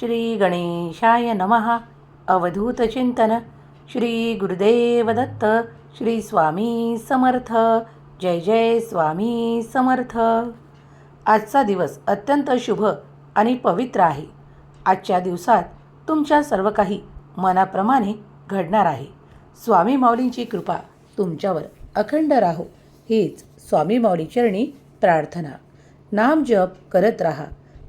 श्री गणेशाय नमः अवधूतचिंतन श्री गुरुदेव दत्त। श्री स्वामी समर्थ। जय जय स्वामी समर्थ। आजचा दिवस अत्यंत शुभ आणि पवित्र आहे. आजच्या दिवसात तुमच्या सर्व काही मनाप्रमाणे घडणार आहे. स्वामी माऊलींची कृपा तुमच्यावर अखंड राहो. हीच स्वामी माऊली चरणी प्रार्थना. नाम जप करत राहा.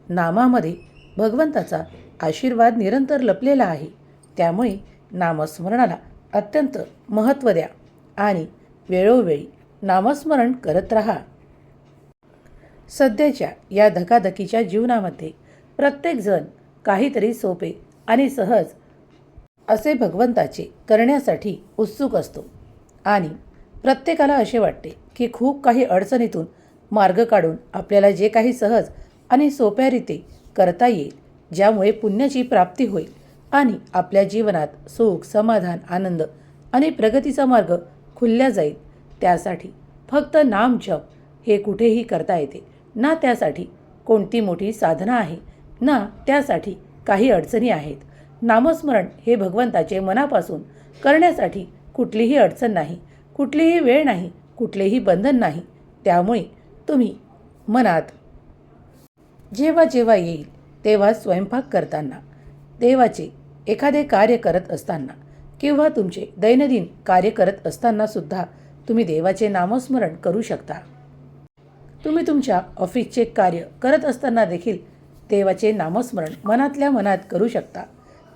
नामामध्ये भगवंताचा आशीर्वाद निरंतर लपलेला आहे. त्यामुळे नामस्मरणाला अत्यंत महत्त्व द्या आणि वेळोवेळी नामस्मरण करत राहा. सध्याच्या या धकाधकीच्या जीवनामध्ये प्रत्येकजण काहीतरी सोपे आणि सहज असे भगवंताचे करण्यासाठी उत्सुक असतो. आणि प्रत्येकाला असे वाटते की खूप काही अडचणीतून मार्ग काढून आपल्याला जे काही सहज आणि सोप्या रीती करता येईल ज्यामुळे पुण्याची प्राप्ती होईल आणि आपल्या जीवनात सुख समाधान आनंद आणि प्रगतीचा मार्ग खुलल्या जाईल. त्यासाठी फक्त नाम जप हे कुठेही करता येते. ना त्यासाठी कोणती मोठी साधना आहे ना त्यासाठी काही अडचणी आहेत. नामस्मरण हे भगवंताचे मनापासून करण्यासाठी कुठलीही अडचण नाही कुठलीही वेळ नाही कुठलेही बंधन नाही. त्यामुळे तुम्ही मनात जेव्हा जेव्हा येईल तेव्हा स्वयंपाक करताना देवाचे एखादे कार्य करत असताना किंवा तुमचे दैनंदिन कार्य करत असताना सुद्धा तुम्ही देवाचे नामस्मरण करू शकता. तुम्ही तुमच्या ऑफिसचे कार्य करत असताना देखील देवाचे नामस्मरण मनातल्या मनात करू शकता.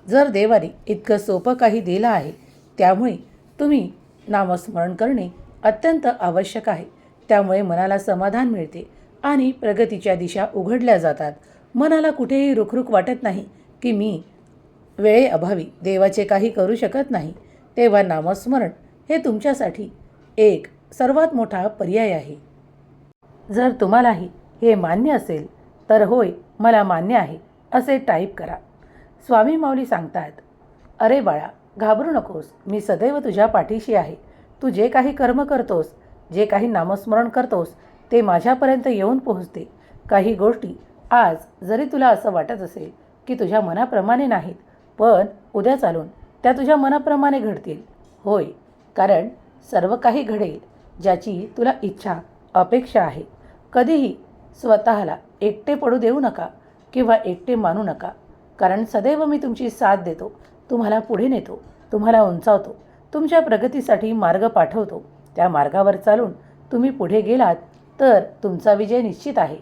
जर देवाने इतकं सोपं काही दिलं आहे त्यामुळे तुम्ही नामस्मरण करणे अत्यंत आवश्यक आहे. त्यामुळे मनाला समाधान मिळते. आणि प्रगतीच्या दिशा उघडल्या जातात. मनाला कुठेही रुखरुख वाटत नाही की मी वेळेअभावी देवाचे काही करू शकत नाही. तेव्हा नामस्मरण हे तुमच्यासाठी एक सर्वात मोठा पर्याय आहे. जर तुम्हालाही हे मान्य असेल तर होय मला मान्य आहे असे टाईप करा. स्वामी माऊली सांगतात अरे बाळा घाबरू नकोस मी सदैव तुझ्या पाठीशी आहे. तू जे काही कर्म करतोस जे काही नामस्मरण करतोस ते माझ्यापर्यंत येऊन पोहोचते. काही गोष्टी आज जरी तुला असं वाटत असेल की तुझ्या मनाप्रमाणे नाहीत पण उद्या चालून त्या तुझ्या मनाप्रमाणे घडतील. होय कारण सर्व काही घडेल ज्याची तुला इच्छा अपेक्षा आहे. कधीही स्वतःला एकटे पडू देऊ नका किंवा एकटे मानू नका. कारण सदैव मी तुमची साथ देतो तुम्हाला पुढे नेतो तुम्हाला उंचावतो तुमच्या प्रगतीसाठी मार्ग पाठवतो. त्या मार्गावर चालून तुम्ही पुढे गेलात तर तुमचा विजय निश्चित आहे.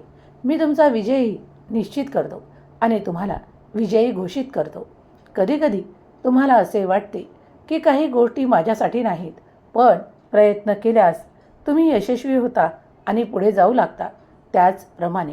मी तुमचा विजयही निश्चित करतो आणि तुम्हाला विजयी घोषित करतो. कधीकधी तुम्हाला असे वाटते की काही गोष्टी माझ्यासाठी नाहीत पण प्रयत्न केल्यास तुम्ही यशस्वी होता आणि पुढे जाऊ लागता त्याचप्रमाणे.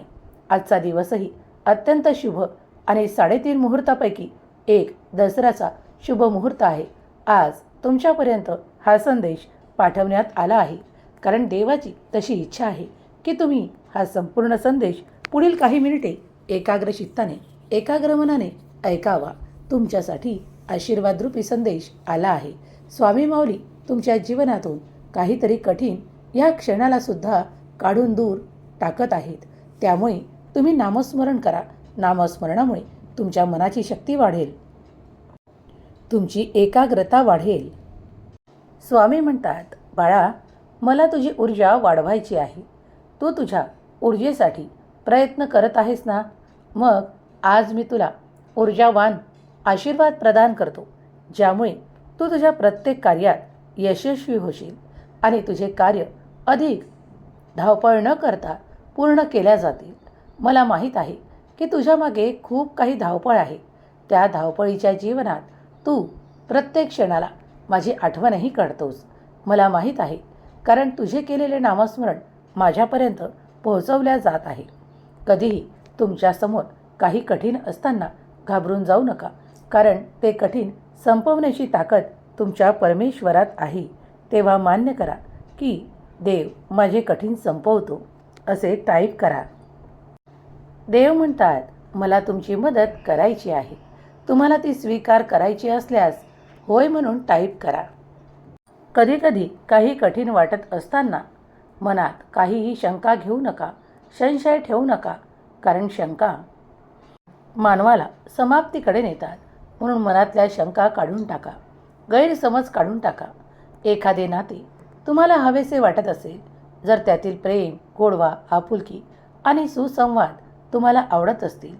आजचा दिवसही अत्यंत शुभ आणि साडेतीन मुहूर्तापैकी एक दसऱ्याचा शुभ मुहूर्त आहे. आज तुमच्यापर्यंत हा संदेश पाठवण्यात आला आहे. कारण देवाची तशी इच्छा आहे. की तुम्ही हा संपूर्ण संदेश पुढील काही मिनिटे एकाग्र चित्ताने एकाग्र मनाने ऐकावा. तुमच्यासाठी आशीर्वादरूपी संदेश आला आहे. स्वामी माऊली तुमच्या जीवनातून काहीतरी कठीण या क्षणाला सुद्धा काढून दूर टाकत आहेत. त्यामुळे तुम्ही नामस्मरण करा. नामस्मरणामुळे तुमच्या मनाची शक्ती वाढेल. तुमची एकाग्रता वाढेल. स्वामी म्हणतात बाळा मला तुझी ऊर्जा वाढवायची आहे. तू तुझ्या ऊर्जेसाठी प्रयत्न करत आहेस ना? मग आज मी तुला ऊर्जावान आशीर्वाद प्रदान करतो ज्यामुळे तू तुझ्या प्रत्येक कार्यात यशस्वी होशील आणि तुझे कार्य अधिक धावपळ न करता पूर्ण केल्या जातील. मला माहीत आहे की तुझ्यामागे खूप काही धावपळ आहे. त्या धावपळीच्या जीवनात तू प्रत्येक क्षणाला माझी आठवणही काढतोस. मला माहीत आहे कारण तुझे केलेले नामस्मरण माझ्यापर्यंत पोहोचवल्या जात आहे. कधीही तुमच्यासमोर काही कठीण असताना घाबरून जाऊ नका कारण ते कठीण संपवण्याची ताकद तुमच्या परमेश्वरात आहे. तेव्हा मान्य करा की देव माझे कठीण संपवतो असे टाईप करा. देव म्हणतात मला तुमची मदत करायची आहे. तुम्हाला ती स्वीकार करायची असल्यास होय म्हणून टाईप करा. कधीकधी काही कठीण वाटत असताना मनात काहीही शंका घेऊ नका संशय ठेवू नका कारण शंका मानवाला समाप्तीकडे नेतात. म्हणून मनातल्या शंका काढून टाका गैरसमज काढून टाका. एखादे नाते तुम्हाला हवेसे वाटत असेल जर त्यातील प्रेम गोडवा आपुलकी आणि सुसंवाद तुम्हाला आवडत असतील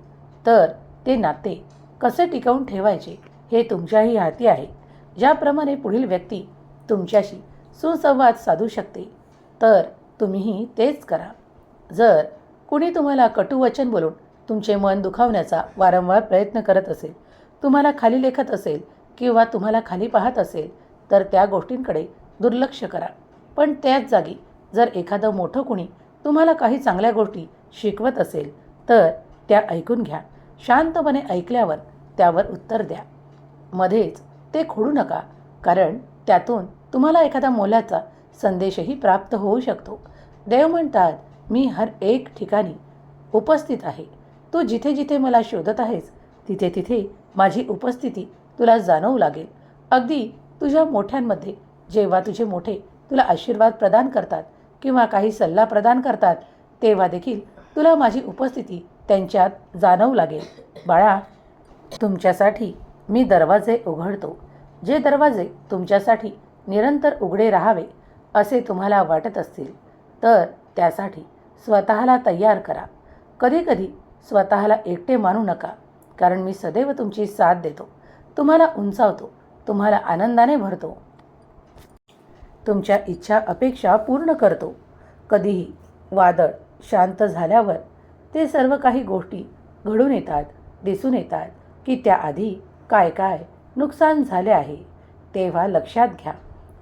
तर ते नाते कसे टिकवून ठेवायचे हे तुमच्याही हाती आहे. ज्याप्रमाणे पुढील व्यक्ती तुमच्याशी सुसंवाद साधू शकते तर तुम्हीही तेच करा. जर कुणी तुम्हाला कटुवचन बोलून तुमचे मन दुखावण्याचा वारंवार प्रयत्न करत असेल तुम्हाला खाली लेखत असेल किंवा तुम्हाला खाली पाहत असेल तर त्या गोष्टींकडे दुर्लक्ष करा. पण त्याच जागी जर एखादं मोठं कुणी तुम्हाला काही चांगल्या गोष्टी शिकवत असेल तर त्या ऐकून घ्या. शांतपणे ऐकल्यावर त्यावर उत्तर द्या. मध्येच ते खोडू नका कारण त्यातून तुम्हाला एखादा मोलाचा संदेशही प्राप्त होऊ शकतो. देव म्हणतात मी हर एक ठिकाणी उपस्थित आहे. तू जिथे जिथे मला शोधत आहेस तिथे तिथे माझी उपस्थिती तुला जाणवू लागेल. अगदी तुझ्या मोठ्यांमध्ये जेव्हा तुझे मोठे तुला आशीर्वाद प्रदान करतात किंवा काही सल्ला प्रदान करतात तेव्हा देखील तुला माझी उपस्थिती त्यांच्यात जाणवू लागेल. बाळा तुमच्यासाठी मी दरवाजे उघडतो. जे दरवाजे तुमच्यासाठी निरंतर उघडे राहावे असे तुम्हाला वाटत असतील तर त्यासाठी स्वतःला तयार करा. कधीकधी स्वतःला एकटे मानू नका कारण मी सदैव तुमची साथ देतो. तुम्हाला उंचावतो तुम्हाला आनंदाने भरतो. तुमच्या इच्छा अपेक्षा पूर्ण करतो. कधीही वादळ शांत झाल्यावर ते सर्व काही गोष्टी घडून येतात दिसून येतात की त्याआधी काय काय नुकसान झाले आहे. तेव्हा लक्षात घ्या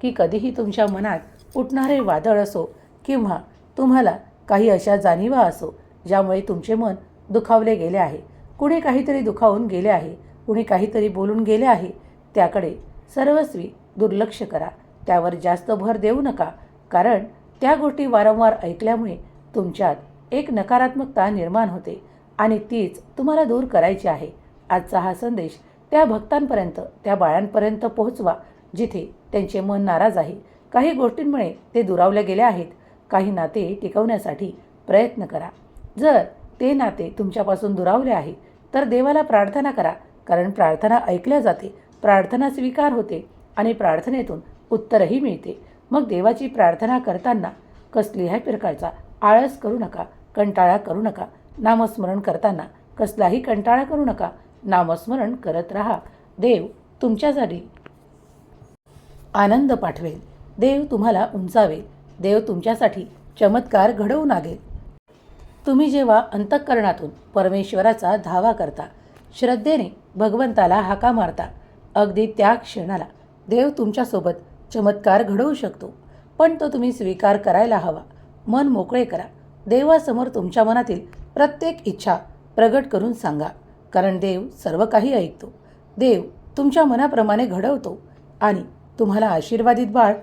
की कधीही तुमच्या मनात उठणारे वादळ असो किंवा तुम्हाला काही अशा जाणीवा असो ज्यामुळे तुमचे मन दुखावले गेले आहे. कुणी काहीतरी दुखावून गेले आहे कुणी काहीतरी बोलून गेले आहे त्याकडे सर्वस्वी दुर्लक्ष करा. त्यावर जास्त भर देऊ नका कारण त्या गोष्टी वारंवार ऐकल्यामुळे तुमच्यात एक नकारात्मकता निर्माण होते आणि तीच तुम्हाला दूर करायची आहे. आजचा हा संदेश त्या भक्तांपर्यंत त्या बाळांपर्यंत पोहोचवा जिथे त्यांचे मन नाराज आहे. काही गोष्टींमुळे ते दुरावल्या गेले आहेत. काही नाते टिकवण्यासाठी प्रयत्न करा. जर ते नाते तुमच्यापासून दुरावले आहे तर देवाला प्रार्थना करा कारण प्रार्थना ऐकल्या जाते. प्रार्थना स्वीकार होते आणि प्रार्थनेतून उत्तरही मिळते. मग देवाची प्रार्थना करताना कसल्याही प्रकारचा आळस करू नका कंटाळा करू नका. नामस्मरण करताना कसलाही कंटाळा करू नका. नामस्मरण करत राहा. देव तुमच्यासाठी आनंद पाठवेल. देव तुम्हाला उंचावेल. देव तुमच्यासाठी चमत्कार घडवून लागेल तुम्ही जेव्हा अंतःकरणातून परमेश्वराचा धावा करता श्रद्धेने भगवंताला हाका मारता अगदी त्या क्षणाला देव तुमच्यासोबत चमत्कार घडवू शकतो. पण तो तुम्ही स्वीकार करायला हवा. मन मोकळे करा. देवासमोर तुमच्या मनातील प्रत्येक इच्छा प्रगट करून सांगा कारण देव सर्व काही ऐकतो. देव तुमच्या मनाप्रमाणे घडवतो आणि तुम्हाला आशीर्वादित बाळ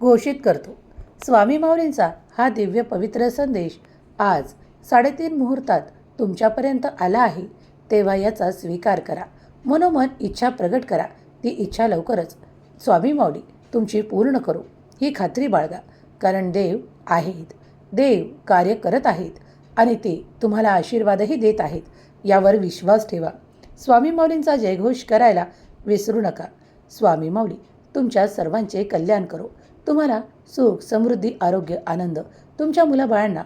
घोषित करतो. स्वामी माऊलींचा हा दिव्य पवित्र संदेश आज साडेतीन मुहूर्तात तुमच्यापर्यंत आला आहे तेव्हा याचा स्वीकार करा. मनोमन इच्छा प्रगट करा. ती इच्छा लवकरच स्वामी माऊली तुमची पूर्ण करू. ही खात्री बाळगा कारण देव आहेत. देव कार्य करत आहेत आणि ते तुम्हाला आशीर्वादही देत आहेत. यावर विश्वास ठेवा. स्वामी माऊलींचा जयघोष करायला विसरू नका. स्वामी माऊली तुमच्या सर्वांचे कल्याण करो. तुम्हाला सुख समृद्धी आरोग्य आनंद तुमच्या मुलाबाळांना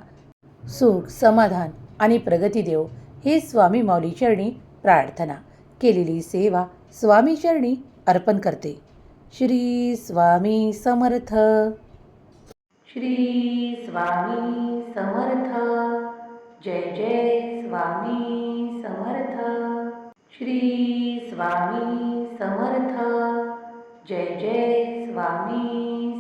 सुख समाधान आणि प्रगती देव ही स्वामी माऊली चरणी प्रार्थना. केलेली सेवा स्वामी चरणी अर्पण करते. श्री स्वामी समर्थ. श्री स्वामी समर्थ. जय जय स्वामी समर्थ. श्री स्वामी समर्थ. जय जय स्वामी